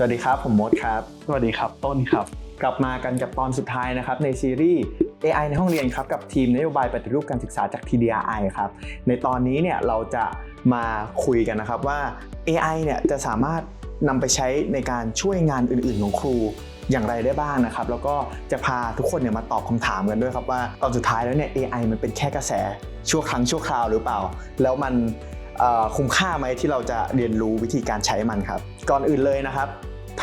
สวัสดีครับ ผมมดครับ สวัสดีครับต้นครับ กลับมากันกับตอนสุดท้ายนะครับในซีรีส์ AI ในห้องเรียนครับกับทีมนโยบายปฏิรูปการศึกษาจาก TDRI ครับในตอนนี้เนี่ยเราจะมาคุยกันนะครับว่า AI เนี่ยจะสามารถนำไปใช้ในการช่วยงานอื่น ๆ ของครูอย่างไรได้บ้างนะครับ แล้วก็จะพาทุกคนเนี่ยมาตอบคำถามกันด้วยครับว่าตอนสุดท้ายแล้วเนี่ย AI มันเป็นแค่กระแสชั่วครั้งชั่วคราวหรือเปล่า แล้วมันเอ่อคุ้มค่าไหมที่เราจะเรียนรู้วิธีการใช้มันครับ ก่อนอื่นเลยนะครับ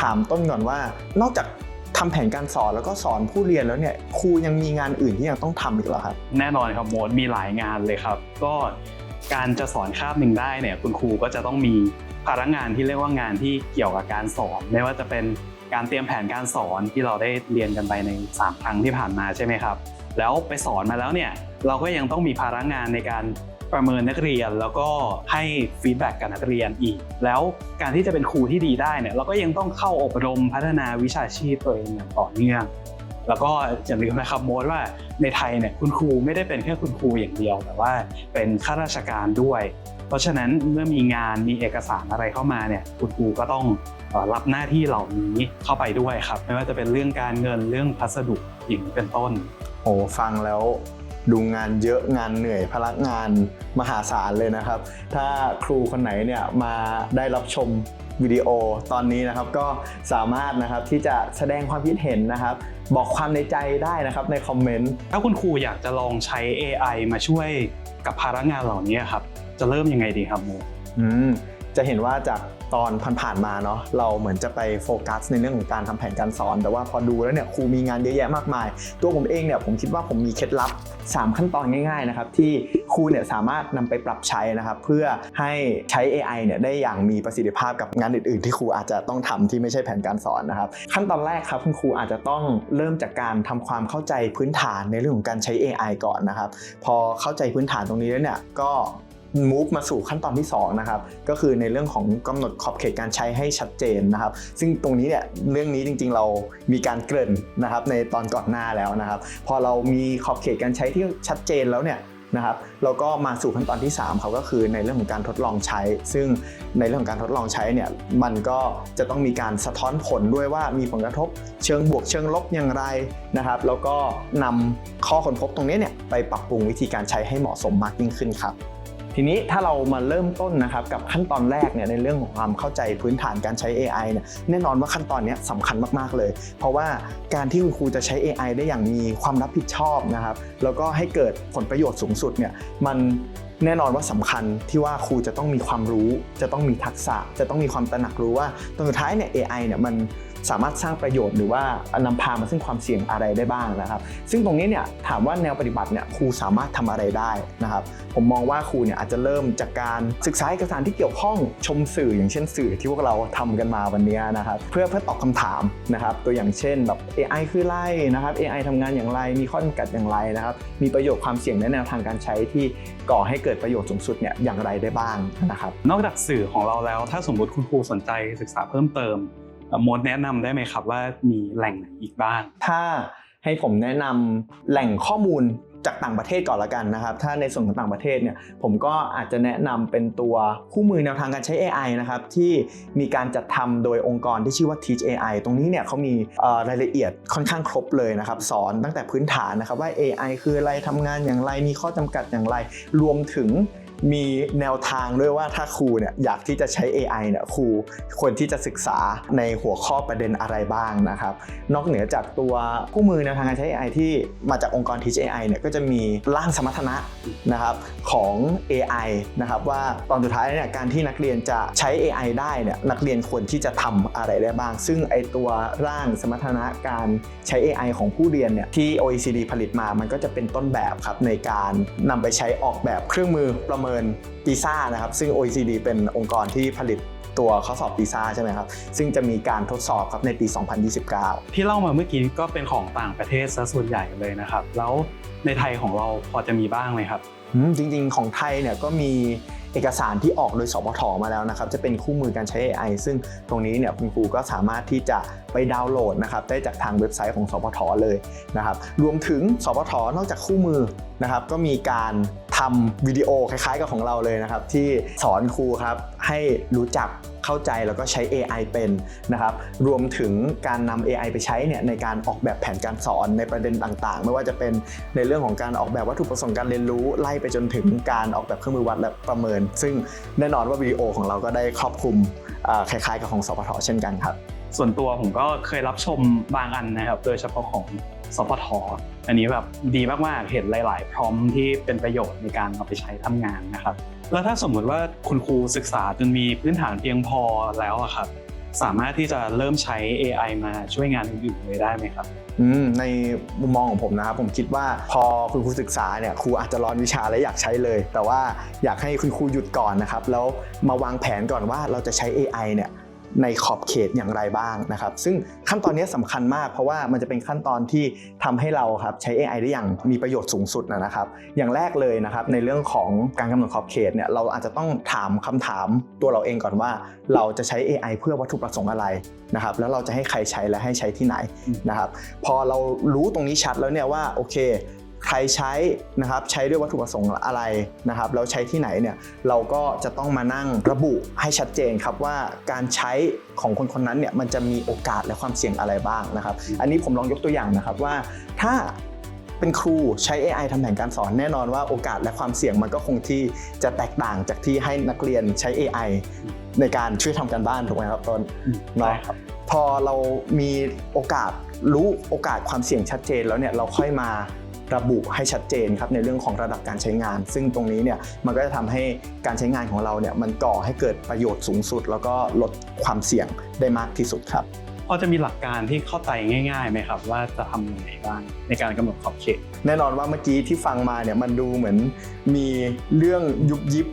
ถามต้นก่อนว่า นอกจากทำแผนการสอนแล้วก็สอนผู้เรียนแล้วเนี่ยครูยังมีงานอื่นที่ยังต้องทำอีกเหรอครับแน่นอนครับโมดมีหลายงานเลยครับ ก็การจะสอนคาบหนึ่งได้เนี่ยคุณครูก็จะต้องมีภาระงานที่เรียกว่างานที่เกี่ยวกับการสอน ไม่ว่าจะเป็นการเตรียมแผนการสอนที่เราได้เรียนกันไปใน 3 ครั้งที่ผ่านมาใช่ไหมครับ แล้วไปสอนมาแล้วเนี่ยเราก็ยังต้องมีภาระงานในการ ประเมินนักเรียนแล้วก็ให้ฟีดแบ็กกับนักเรียนอีก แล้วการที่จะเป็นครูที่ดีได้เนี่ยเราก็ยังต้องเข้าอบรมพัฒนาวิชาชีพตัวเองอย่างต่อเนื่องแล้วก็อย่าลืมนะครับโมดว่าในไทยเนี่ยคุณครูไม่ได้เป็นแค่คุณครูอย่างเดียว แต่ว่าเป็นข้าราชการด้วย เพราะฉะนั้นเมื่อมีงานมีเอกสารอะไรเข้ามาเนี่ยคุณครูก็ต้องรับหน้าที่เหล่านี้เข้าไปด้วยครับ ไม่ว่าจะเป็นเรื่องการเงินเรื่องพัสดุอย่างนี้เป็นต้นโอ้ฟังแล้ว ดูงานเยอะงานเหนื่อยพลังงานมหาศาลเลยนะครับ ถ้าครูคนไหนเนี่ยมาได้รับชมวิดีโอตอนนี้นะครับก็สามารถนะครับที่จะแสดงความคิดเห็นนะครับ บอกความในใจได้นะครับในคอมเมนต์ถ้าคุณครูอยากจะลองใช้ AI มาช่วยกับภาระงานเหล่านี้ครับ จะเริ่มยังไงดีครับโมอืมจะเห็นว่าจาก ตอนผ่านๆมาเนาะเราเหมือนจะไปโฟกัสในเรื่องของการทำแผนการสอน แต่ว่าพอดูแล้วเนี่ยครูมีงานเยอะแยะมากมาย ตัวผมเองเนี่ยผมคิดว่าผมมีเคล็ดลับ 3 ขั้นตอนง่ายๆนะครับที่ครูเนี่ยสามารถนำไปปรับใช้นะครับเพื่อให้ใช้ AI เนี่ยได้อย่างมีประสิทธิภาพกับงานอื่นๆ ที่ครูอาจจะต้องทำที่ไม่ใช่แผนการสอนนะครับขั้นตอนแรกครับคุณครูอาจจะต้องเริ่มจากการทำความเข้าใจพื้นฐานในเรื่องของการใช้ AI ก่อนนะครับพอเข้าใจพื้นฐานตรงนี้แล้วเนี่ยก็ move มาสู่ขั้นตอนที่ 2 นะครับ ก็คือในเรื่องของกำหนดขอบเขตการใช้ให้ชัดเจนนะครับ ซึ่งตรงนี้เนี่ยเรื่องนี้จริง ๆ เรามีการเกริ่นนะครับในตอนก่อนหน้าแล้วนะครับ พอเรามีขอบเขตการใช้ที่ชัดเจนแล้วเนี่ยนะครับเราก็มาสู่ขั้นตอนที่3เขาก็คือในเรื่องของการทดลองใช้ ซึ่งในเรื่องของการทดลองใช้เนี่ยมันก็จะต้องมีการสะท้อนผลด้วยว่ามีผลกระทบเชิงบวกเชิงลบอย่างไรนะครับ แล้วก็นำข้อค้นพบตรงนี้เนี่ยไปปรับปรุงวิธีการใช้ให้เหมาะสมมากยิ่งขึ้นครับ ทีนี้ถ้าเรามาเริ่มต้นนะครับกับขั้นตอนแรกเนี่ยในเรื่องของความเข้าใจพื้นฐานการใช้ AI เนี่ยแน่นอนว่าขั้นตอนนี้สำคัญมากๆเลย เพราะว่าการที่คุณครูจะใช้ AI ได้อย่างมีความรับผิดชอบนะครับแล้วก็ให้เกิดผลประโยชน์สูงสุดเนี่ยมันแน่นอนว่าสำคัญที่ว่าครูจะต้องมีความรู้ จะต้องมีทักษะ จะต้องมีความตระหนักรู้ว่าตอนสุดท้ายเนี่ย AI เนี่ยมัน สามารถสร้างประโยชน์หรือว่านำพามาซึ่งความเสี่ยงอะไรได้บ้างนะครับ ซึ่งตรงนี้เนี่ยถามว่าแนวปฏิบัติเนี่ยครูสามารถทำอะไรได้นะครับ ผมมองว่าครูเนี่ยอาจจะเริ่มจากการศึกษาเอกสารที่เกี่ยวข้องชมสื่ออย่างเช่นสื่อที่พวกเราทำกันมาวันนี้นะครับเพื่อเพื่อตอบคำถามนะครับ ตัวอย่างเช่นแบบ AI คือไรนะครับ AI ทำงานอย่างไรมีข้อจำกัดอย่างไรนะครับ มีประโยชน์ความเสี่ยงและแนวทางการใช้ที่ก่อให้เกิดประโยชน์สูงสุดเนี่ยอย่างไรได้บ้างนะครับ นอกจากสื่อของเราแล้วถ้าสมมติคุณครูสนใจศึกษาเพิ่มเติม มดแนะนำได้ไหมครับว่ามีแหล่งไหนอีกบ้าง ถ้าให้ผมแนะนำแหล่งข้อมูลจากต่างประเทศก่อนละกันนะครับ ถ้าในส่วนของต่างประเทศเนี่ยผมก็อาจจะแนะนำเป็นตัวคู่มือแนวทางการใช้ AI นะครับที่มีการจัดทำโดยองค์กรที่ชื่อว่า Teach AI ตรงนี้เนี่ยเขามีรายละเอียดค่อนข้างครบเลยนะครับ สอนตั้งแต่พื้นฐานนะครับว่า AI คืออะไรทำงานอย่างไรมีข้อจำกัดอย่างไร รวมถึง มีแนวทางด้วยว่าถ้าครูเนี่ยอยากที่จะใช้ AI เนี่ยครูควรที่จะศึกษาในหัวข้อประเด็นอะไรบ้างนะครับ นอกเหนือจากตัวคู่มือแนวทางการใช้ AI ที่มาจากองค์กร Teach AI เนี่ยก็จะมีร่างสมรรถนะนะครับของ AI นะครับว่าตอนสุดท้ายเนี่ยการที่นักเรียนจะใช้ AI ได้เนี่ยนักเรียนควรที่จะทำอะไรได้บ้าง ซึ่งไอตัวร่างสมรรถนะการใช้ AI ของผู้เรียนเนี่ยที่ OECD ผลิตมามันก็จะเป็นต้นแบบครับในการนำไปใช้ออกแบบเครื่องมือประเมิน PISA นะครับ ซึ่ง OECD เป็นองค์กรที่ผลิตตัวข้อสอบ PISA ใช่ไหมครับ ซึ่งจะมีการทดสอบครับในปี 2029 ที่เล่ามาเมื่อกี้ก็เป็นของต่างประเทศซะส่วนใหญ่เลยนะครับ แล้วในไทยของเราพอจะมีบ้างไหมครับอืมจริงๆ ของไทยเนี่ยก็มี เอกสารที่ออกโดยสปทมาแล้วนะครับ จะเป็นคู่มือการใช้ AI ซึ่งตรงนี้เนี่ยคุณครูก็สามารถที่จะไปดาวน์โหลดนะครับได้จากทางเว็บไซต์ของสปทเลยนะครับรวมถึงสปทนอกจากคู่มือนะครับก็มีการทำวิดีโอคล้ายๆกับของเราเลยนะครับที่สอนครูครับให้รู้จัก เข้าใจแล้วก็ใช้ AI เป็นนะครับรวมถึงการนำ AI ไปใช้เนี่ยในการออกแบบแผนการสอนในประเด็นต่างๆ ไม่ว่าจะเป็นในเรื่องของการออกแบบวัตถุประสงค์การเรียนรู้ ไล่ไปจนถึงการออกแบบเครื่องมือวัดและประเมิน ซึ่งแน่นอนว่าวิดีโอของเราก็ได้ครอบคลุมคล้ายๆ กับของสพทเช่นกันครับ ส่วนตัวผมก็เคยรับชมบางอันนะครับ โดยเฉพาะของสปทอันนี้แบบดีมากๆ เห็นหลาย ๆ พร้อมที่เป็นประโยชน์ในการเอาไปใช้ทำงานนะครับ แล้วถ้าสมมุติว่าคุณครูศึกษาจนมีพื้นฐานเพียงพอแล้วอะครับสามารถที่จะเริ่มใช้ AI มาช่วยงานอื่นๆเลยได้ไหมครับอืมในมุมมองของผมนะครับผมคิดว่าพอคุณครูศึกษาเนี่ยครูอาจจะร้อนวิชาและอยากใช้เลย แต่ว่าอยากให้คุณครูหยุดก่อนนะครับแล้วมาวางแผนก่อนว่าเราจะใช้ AI เนี่ย ในขอบเขตอย่างไรบ้างนะครับ ซึ่งขั้นตอนนี้สำคัญมากเพราะว่ามันจะเป็นขั้นตอนที่ทำให้เราครับใช้ AI ได้อย่างมีประโยชน์สูงสุดนะครับ อย่างแรกเลยนะครับในเรื่องของการกำหนดขอบเขตเนี่ยเราอาจจะต้องถามคำถามตัวเราเองก่อนว่า เราจะใช้ AI เพื่อวัตถุประสงค์อะไรนะครับ แล้วเราจะให้ใครใช้และให้ใช้ที่ไหนนะครับ พอเรารู้ตรงนี้ชัดแล้วเนี่ยว่าโอเค ใครใช้นะครับใช้ด้วยวัตถุประสงค์อะไรนะครับแล้วใช้ที่ไหนเนี่ยเราก็จะต้องมานั่งระบุให้ชัดเจนครับว่าการใช้ของคนคนนั้นเนี่ยมันจะมีโอกาสและความเสี่ยงอะไรบ้างนะครับ อันนี้ผมลองยกตัวอย่างนะครับว่าถ้าเป็นครูใช้ AI ทำแผนการสอนแน่นอนว่าโอกาสและความเสี่ยงมันก็คงที่จะแตกต่างจากที่ให้นักเรียนใช้ AI ในการช่วยทำการบ้านถูกไหมครับต้นได้เนาะครับพอเรามีโอกาสรู้โอกาสความเสี่ยงชัดเจนแล้วเนี่ยเราค่อยมา ระบุให้ชัดเจนครับในเรื่องของระดับการใช้งาน ซึ่งตรงนี้เนี่ยมันก็จะทำให้การใช้งานของเราเนี่ยมันก่อให้เกิดประโยชน์สูงสุด แล้วก็ลดความเสี่ยงได้มากที่สุดครับพอจะมีหลักการที่เข้าใจง่ายๆไหมครับ ว่าจะทำยังไงบ้างในการกำหนดขอบเขตแน่นอนว่าเมื่อกี้ที่ฟังมาเนี่ยมันดูเหมือนมีเรื่องยุบยิบ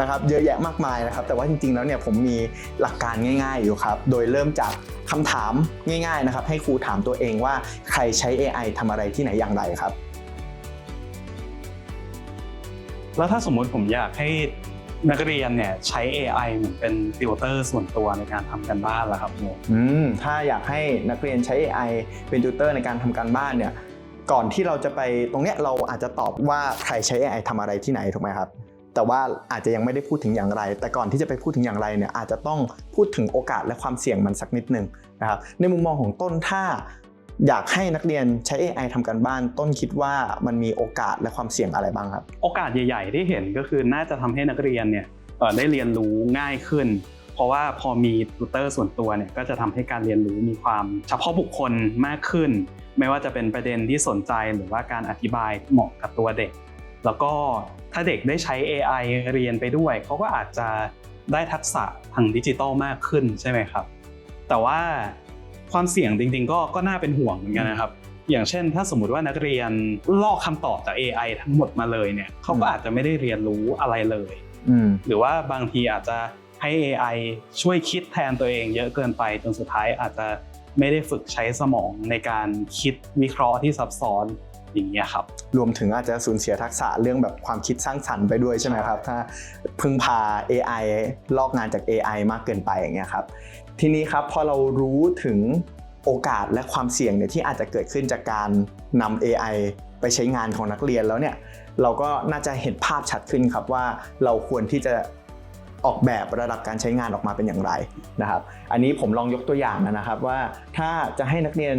นะครับเยอะแยะมากมายนะครับ แต่ว่าจริงๆแล้วเนี่ยผมมีหลักการง่ายๆอยู่ครับ โดยเริ่มจากคำถามง่ายๆนะครับให้ครูถามตัวเองว่าใครใช้ AI ทำอะไรที่ไหนอย่างไรครับ แล้วถ้าสมมุติผมอยากให้นักเรียนเนี่ยใช้ AI เหมือนเป็นติวเตอร์ส่วนตัวในการทำกันบ้านล้วครับโมอืมถ้าอยากให้นักเรียนใช้ AI เป็นติวเตอร์ในการทำการบ้านเนี่ยก่อนที่เราจะไปตรงเนี้ยเราอาจจะตอบว่าใครใช้ AI ทำอะไรที่ไหนถูกไหมครับ แต่ว่าอาจจะยังไม่ได้พูดถึงอย่างไร แต่ก่อนที่จะไปพูดถึงอย่างไรเนี่ยอาจจะต้องพูดถึงโอกาสและความเสี่ยงมันสักนิดหนึ่งนะครับในมุมมองของต้นถ้า อยากให้นักเรียนใช้ AI ทำการบ้าน ต้นคิดว่ามันมีโอกาสและความเสี่ยงอะไรบ้างครับ โอกาสใหญ่ ๆ ที่เห็นก็คือน่าจะทำให้นักเรียนเนี่ยได้เรียนรู้ง่ายขึ้น เพราะว่าพอมีทูเตอร์ส่วนตัวเนี่ยก็จะทำให้การเรียนรู้มีความเฉพาะบุคคลมากขึ้น ไม่ว่าจะเป็นประเด็นที่สนใจหรือว่าการอธิบายเหมาะกับตัวเด็ก แล้วก็ถ้าเด็กได้ใช้ AI เรียนไปด้วยเขาก็อาจจะได้ทักษะทางดิจิทัลมากขึ้นใช่ไหมครับ แต่ว่า ความเสี่ยงจริงๆ ก็ก็น่าเป็นห่วงเหมือนกันนะครับ อย่างเช่น ถ้าสมมุติว่านักเรียนลอกคำตอบจาก AI ทั้งหมดมาเลยเนี่ยเขาก็อาจจะไม่ได้เรียนรู้อะไรเลยอืมหรือว่าบางทีอาจจะให้ AI ช่วยคิดแทนตัวเองเยอะเกินไปจนสุดท้ายอาจจะไม่ได้ฝึกใช้สมองในการคิดวิเคราะห์ที่ซับซ้อนอย่างเงี้ยครับรวมถึงอาจจะสูญเสียทักษะเรื่องแบบความคิดสร้างสรรค์ไปด้วยใช่ไหมครับ ถ้าพึ่งพา AI ลอกงานจาก AI มากเกินไปอย่างเงี้ยครับ ทีนี้ครับพอเรารู้ถึงโอกาสและความเสี่ยงเนี่ยที่อาจจะเกิดขึ้นจากการนำ AI ไปใช้งานของนักเรียนแล้วเนี่ยเราก็น่าจะเห็นภาพชัดขึ้นครับว่าเราควรที่จะออกแบบระดับการใช้งานออกมาเป็นอย่างไรนะครับ อันนี้ผมลองยกตัวอย่างนะครับว่าถ้าจะให้นักเรียน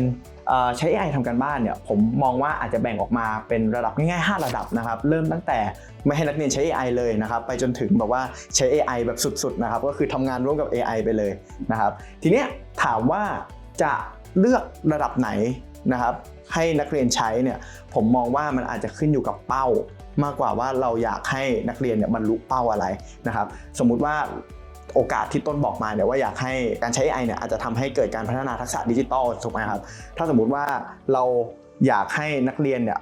ใช้ AI ทำการบ้านเนี่ยผมมองว่าอาจจะแบ่งออกมาเป็นระดับง่ายๆ 5 ระดับนะครับเริ่มตั้งแต่ไม่ให้นักเรียนใช้ AI เลยนะครับไปจนถึงแบบว่าใช้ AI แบบสุดๆนะครับก็คือทำงานร่วมกับ AI ไปเลยนะครับทีเนี้ยถามว่าจะเลือกระดับไหนนะครับให้นักเรียนใช้เนี่ยผมมองว่ามันอาจจะขึ้นอยู่กับเป้ามากกว่าว่าเราอยากให้นักเรียนเนี่ยบรรลุเป้าอะไรนะครับสมมุติว่า โอกาสที่ต้นบอกมาเนี่ยว่าอยากให้การใช้ AI เนี่ยอาจจะทำให้เกิดการพัฒนาทักษะดิจิทัลถูกไหมครับ ถ้าสมมุติว่าเราอยากให้นักเรียนเนี่ย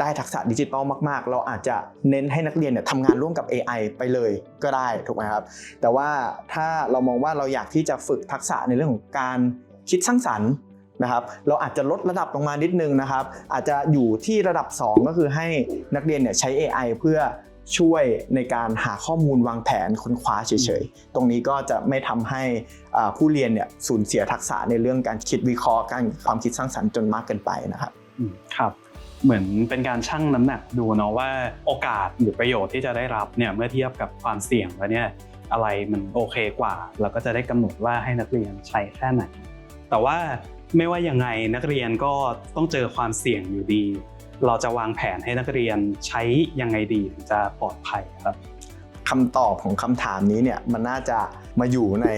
ได้ทักษะดิจิทัลมาก ๆ เราอาจจะเน้นให้นักเรียนเนี่ยทำงานร่วมกับ AI ไปเลยก็ได้ถูกไหมครับ แต่ว่าถ้าเรามองว่าเราอยากที่จะฝึกทักษะในเรื่องของการคิดสร้างสรรค์นะครับเราอาจจะลดระดับลงมานิดนึงนะครับ อาจจะอยู่ที่ระดับ 2 ก็คือให้นักเรียนเนี่ยใช้ AI เพื่อ ช่วยในการหาข้อมูลวางแผนค้นคว้าเฉยๆ ตรงนี้ก็จะไม่ทำให้อ่าผู้เรียนเนี่ยสูญเสียทักษะในเรื่องการคิดวิเคราะห์การความคิดสร้างสรรค์จนมากเกินไปนะครับอืมครับเหมือนเป็นการชั่งน้ำหนักดูเนาะว่าโอกาสหรือประโยชน์ที่จะได้รับเนี่ยเมื่อเทียบกับความเสี่ยงแล้วเนี่ยอะไรมันโอเคกว่าเราก็จะได้กำหนดว่าให้นักเรียนใช้แค่ไหนแต่ว่าไม่ว่ายังไงนักเรียนก็ต้องเจอความเสี่ยงอยู่ดี เราจะวางแผนให้นักเรียนใช้ยังไงดีถึงจะปลอดภัยครับคำตอบของคำถามนี้เนี่ยมันน่าจะมาอยู่ใน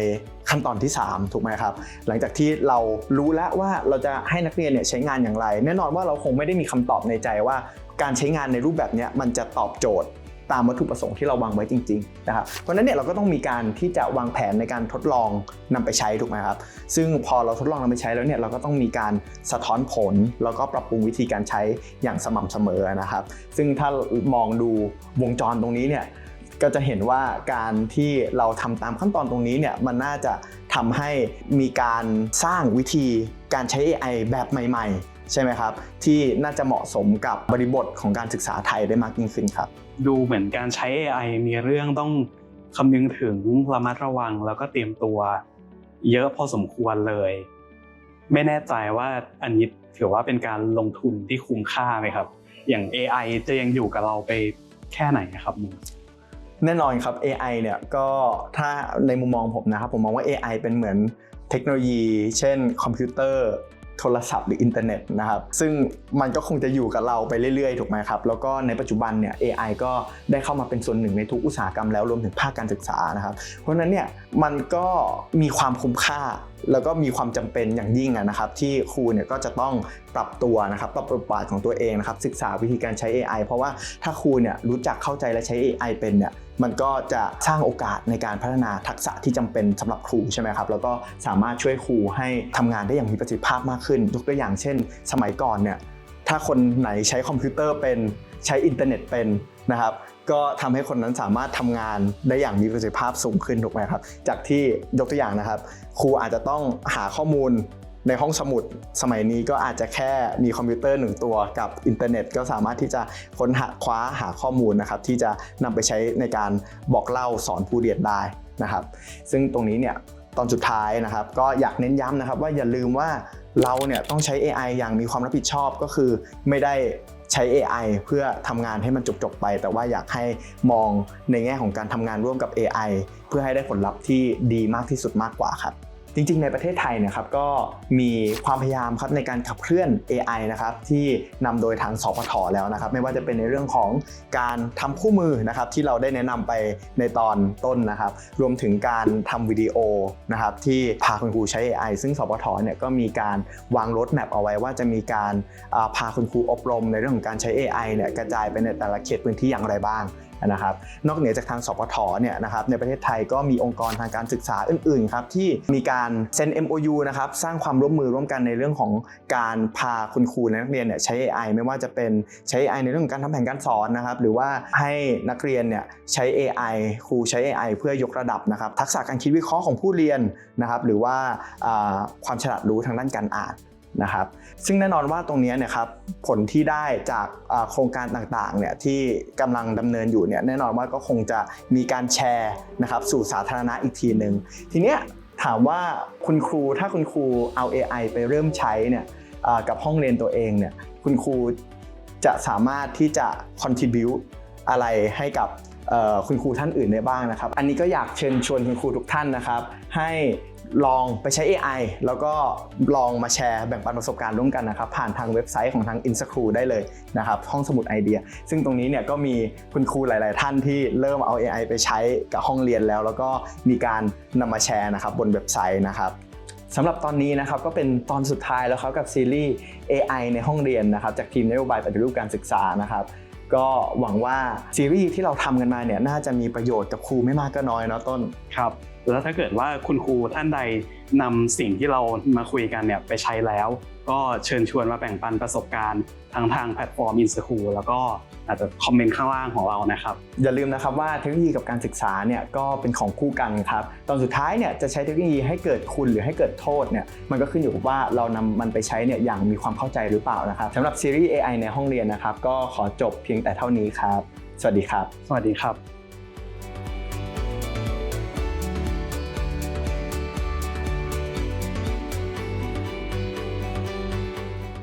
ขั้นตอนที่ 3 ถูกไหมครับ หลังจากที่เรารู้แล้วว่าเราจะให้นักเรียนเนี่ยใช้งานอย่างไร แน่นอนว่าเราคงไม่ได้มีคำตอบในใจว่า การใช้งานในรูปแบบเนี้ยมันจะตอบโจทย์ ตามวัตถุประสงค์ที่เราวางไว้จริงๆนะครับเพราะฉะนั้นเนี่ยเราก็ต้องมีการที่จะวางแผนในการทดลองนำไปใช้ถูกไหมครับซึ่งพอเราทดลองนำไปใช้แล้วเนี่ยเราก็ต้องมีการสะท้อนผล แล้วก็ปรับปรุงวิธีการใช้อย่างสม่ำเสมอนะครับ ซึ่งถ้ามองดูวงจรตรงนี้เนี่ยก็จะเห็นว่าการที่เราทำตามขั้นตอนตรงนี้เนี่ยมันน่าจะทำให้มีการสร้างวิธีการใช้ AI แบบใหม่ ๆ ใช่ไหมครับ ที่น่าจะเหมาะสมกับบริบทของการศึกษาไทยได้มากยิ่งขึ้นครับ ดูเหมือนการใช้ AI มีเรื่องต้องคำนึงถึงระมัดระวังแล้วก็เตรียมตัว เยอะพอสมควรเลย ไม่แน่ใจว่าอันนี้ถือว่าเป็นการลงทุนที่คุ้มค่าไหมครับ อย่าง AI จะยังอยู่กับเราไปแค่ไหนครับมึงแน่นอนครับ AI เนี่ยก็ถ้าในมุมมองผมนะครับผมมองว่า AI เป็นเหมือนเทคโนโลยี เช่นคอมพิวเตอร์ โทรศัพท์หรืออินเทอร์เน็ตนะครับ ซึ่งมันก็คงจะอยู่กับเราไปเรื่อยๆ ถูกไหมครับ แล้วก็ในปัจจุบันเนี่ย AI ก็ได้เข้ามาเป็นส่วนหนึ่งในทุกอุตสาหกรรมแล้วรวมถึงภาคการศึกษานะครับ เพราะฉะนั้นเนี่ยมันก็มีความคุ้มค่า แล้วก็มีความจำเป็นอย่างยิ่งนะครับ ที่ครูเนี่ยก็จะต้องปรับตัวนะครับปรับบทบาทของตัวเองนะครับศึกษาวิธีการใช้ AI เพราะว่าถ้าครูเนี่ยรู้จักเข้าใจและใช้ AI เป็นเนี่ยมันก็จะสร้างโอกาสในการพัฒนาทักษะที่จำเป็นสำหรับครูใช่ไหมครับแล้วก็สามารถช่วยครูให้ทำงานได้อย่างมีประสิทธิภาพมากขึ้นยกตัวอย่างเช่น สมัยก่อนเนี่ย ถ้าคนไหนใช้คอมพิวเตอร์เป็นใช้อินเทอร์เน็ตเป็นนะครับก็ทำให้คนนั้นสามารถทำงานได้อย่างมีประสิทธิภาพสูงขึ้นถูกไหมครับ จากที่ยกตัวอย่างนะครับ ครูอาจจะต้องหาข้อมูลในห้องสมุดสมัยนี้ก็อาจจะแค่มีคอมพิวเตอร์หนึ่งตัวกับอินเทอร์เน็ต ก็สามารถที่จะค้นหาคว้าหาข้อมูลนะครับ ที่จะนำไปใช้ในการบอกเล่าสอนผู้เรียนได้นะครับ ซึ่งตรงนี้เนี่ยตอนสุดท้ายนะครับ ก็อยากเน้นย้ำนะครับว่าอย่าลืมว่า เราเนี่ยต้องใช้ AI อย่างมีความรับผิดชอบก็คือไม่ได้ใช้ AI เพื่อทำงานให้มันจบๆไป แต่ว่าอยากให้มองในแง่ของการทำงานร่วมกับ AI เพื่อให้ได้ผลลัพธ์ที่ดีมากที่สุดมากกว่าครับ จริงๆ ในประเทศไทยนะครับก็มีความพยายามครับในการขับเคลื่อน AI นะครับที่นำโดยทางสพทแล้วนะครับ ไม่ว่าจะเป็นในเรื่องของการทำคู่มือนะครับที่เราได้แนะนำไปในตอนต้นนะครับ รวมถึงการทำวิดีโอนะครับที่พาคุณครูใช้ AI ซึ่งสพทเนี่ยก็มีการวางรถแมพเอาไว้ว่าจะมีการพาคุณครูอบรม ในเรื่องของการใช้ AI เนี่ยกระจายไปในแต่ละเขตพื้นที่อย่างไรบ้าง นะครับนอกเหนือจากทางสปทเนี่ยนะครับในประเทศไทยก็มีองค์กรทางการศึกษาอื่นๆครับที่มีการเซ็น MOU นะครับสร้างความร่วมมือร่วมกันในเรื่องของการพาคุณครูและนักเรียนเนี่ยใช้ AI ไม่ว่าจะเป็นใช้ AI ในเรื่องของการทำแผนการสอนนะครับหรือว่าให้นักเรียนเนี่ยใช้ AI ครูใช้ AI เพื่อยกระดับนะครับทักษะการคิดวิเคราะห์ของผู้เรียนนะครับหรือว่าความฉลาดรู้ทางด้านการอ่าน นะครับซึ่งแน่นอนว่าตรงนี้เนี่ยครับผลที่ได้จากโครงการต่างๆเนี่ยที่กำลังดำเนินอยู่เนี่ยแน่นอนว่าก็คงจะมีการแชร์นะครับสู่สาธารณะอีกทีหนึ่งทีเนี้ยถามว่าคุณครูถ้าคุณครูเอา AI ไปเริ่มใช้เนี่ยกับห้องเรียนตัวเองเนี่ยคุณครูจะสามารถที่จะ contribu อะไรให้กับ คุณครูท่านอื่นได้บ้างนะครับ อันนี้ก็อยากเชิญชวนคุณครูทุกท่านนะครับ ให้ลองไปใช้ AI แล้วก็ลองมาแชร์แบ่งปันประสบการณ์ร่วมกันนะครับ ผ่านทางเว็บไซต์ของทาง i n s c r u ได้เลยนะครับ ห้องสมุดไอเดีย ซึ่งตรงนี้เนี่ยก็มีคุณครูหลาย ๆ ท่านที่เริ่มเอา AI ไปใช้กับห้องเรียนแล้ว แล้วก็มีการนำมาแชร์นะครับบนเว็บไซต์นะครับสำหรับตอนนี้นะครับก็เป็นตอนสุดท้ายแล้วครับกับซีรีส์ AI ในห้องเรียนนะครับจากทีมนโยบายปฏิรูปการศึกษานะครับ ก็หวังว่าซีรีส์ที่เราทำกันมาเนี่ยน่าจะมีประโยชน์กับครูไม่มากก็น้อยเนาะต้นครับแล้วถ้าเกิดว่าคุณครูท่านใดนำสิ่งที่เรามาคุยกันเนี่ยไปใช้แล้ว ก็เชิญชวนมาแบ่งปันประสบการณ์ ทางทางแพลตฟอร์มอินสคูลแล้วก็อาจจะคอมเมนต์ข้างล่างของเรานะครับ อย่าลืมนะครับว่าเทคโนโลยีกับการศึกษาเนี่ยก็เป็นของคู่กันครับ ตอนสุดท้ายเนี่ยจะใช้เทคโนโลยีให้เกิดคุณหรือให้เกิดโทษเนี่ยมันก็ขึ้นอยู่กับว่าเรานำมันไปใช้เนี่ยอย่างมีความเข้าใจหรือเปล่านะครับสำหรับซีรีส์ AI ในห้องเรียนนะครับก็ขอจบเพียงแต่เท่านี้ครับ สวัสดีครับ สวัสดีครับ